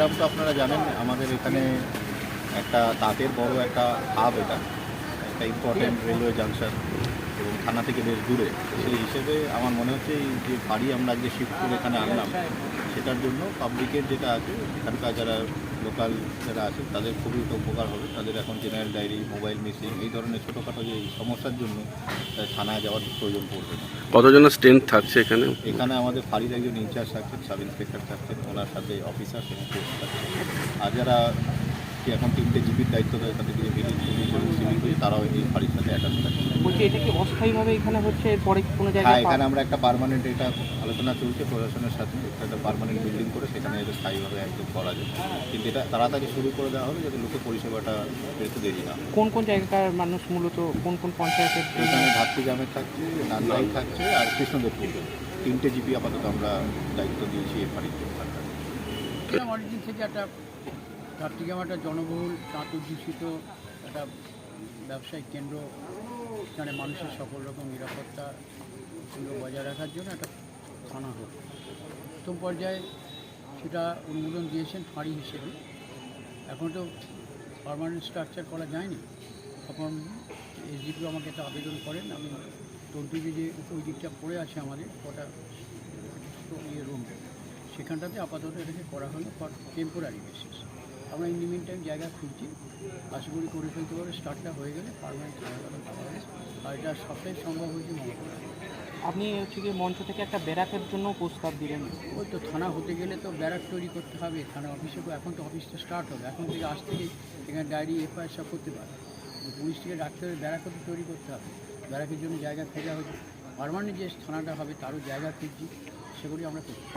কুড়িগ্রাম তো আপনারা জানেন, আমাদের এখানে একটা তাঁতের বড় একটা হাব এটা, একটা ইম্পর্টেন্ট রেলওয়ে জাংশন থানা থেকে বেশ দূরে। সেই হিসেবে আমার মনে হচ্ছে এই যে বাড়ি আমরা আজকে শিফট করে এখানে আনলাম সেটার জন্য পাবলিকের যেটা আছে এখানকার যারা লোকাল যারা আছে তাদের খুবই একটা উপকার হবে। তাদের এখন জেনারেল ডায়েরি মোবাইল মিসিং এই ধরনের ছোটোখাটো যে সমস্যার জন্য থানায় যাওয়ার প্রয়োজন পড়বে না। কতজনের স্ট্রেংথ থাকছে এখানে? এখানে আমাদের ফাঁড়ির একজন ইনচার্জ থাকছেন সাব ইন্সপেক্টর থাকছেন ওনার সাথে অফিসার থাকছেন। আর যারা কি এখন তিনটে জিপির দায়িত্ব দেয় তাদের যে ভিলেজ পুলিশ এবং সিভিল পুলিশ তারাও এই ফাঁড়ির সাথে অ্যাটাচ থাকছে। বলছি এটা কি অস্থায়ীভাবে এখানে হচ্ছে কি কোনো হ্যাঁ জায়গায় এখানে আমরা একটা পার্মানেন্ট এটা আলোচনা চলছে প্রশাসনের সাথে একটা পার্মানেন্ট বিল্ডিং করে সেখানে এটা স্থায়ীভাবে একদম করা যায় কিন্তু এটা তাড়াতাড়ি শুরু করে দেওয়া হবে যাতে লোকে পরিষেবাটা পেতে দেরি না কোন কোন জায়গাকার মানুষ মূলত কোন কোন পঞ্চায়েতের? এখানে ঘাটতি গ্রামের থাকছে নান্দাই থাকছে আর কৃষ্ণদেবপুর। তিনটে জিপি আপাতত আমরা দায়িত্ব দিয়েছি এই ফাঁড়িতে এরকম অনেকদিন থেকে চট্টগ্রাম একটা জনবহুল তাঁত অধ্যুষিত একটা ব্যবসায়িক কেন্দ্র এখানে মানুষের সকল রকম নিরাপত্তা সুন্দর বজায় রাখার জন্য একটা থানা হোক। প্রথম পর্যায়ে সেটা অনুমোদন দিয়েছেন ফাঁড়ি হিসেবে। এখন তো পারমানেন্ট স্ট্রাকচার করা যায়নি। তখন এসডিপিও আমাকে একটা আবেদন করেন। আমি তন্তুজি যে ওই দিকটা পড়ে আছে আমাদের, কটা ইয়ে রুম সেখানটাতে আপাতত এটাকে করা হলো ফর টেম্পোরারি বেসিস আমরা ইন মিন টাইম জায়গা খুঁজছি। আশা করি করে ফেলতে পারবে স্টার্টটা হয়ে গেলে পারমানেন্ট আর এটা সবটাই সম্ভব হয়েছে মনে আপনি হচ্ছে কি মঞ্চ থেকে একটা ব্যারাকের জন্য প্রস্তাব দিলেন। ওই তো থানা হতে গেলে তো ব্যারাক তৈরি করতে হবে থানা অফিসে তো এখন তো অফিসটা স্টার্ট হবে। এখন থেকে আজ থেকে এখানে ডায়েরি এফআইআর সব করতে পারে পুলিশ থেকে ডাকতে হবে ব্যারাকও তো তৈরি করতে হবে। ব্যারাকের জন্য জায়গা খোঁজা হয়েছে। পারমানেন্ট যে থানাটা হবে তারও জায়গা খুঁজছি সেগুলি আমরা করছি।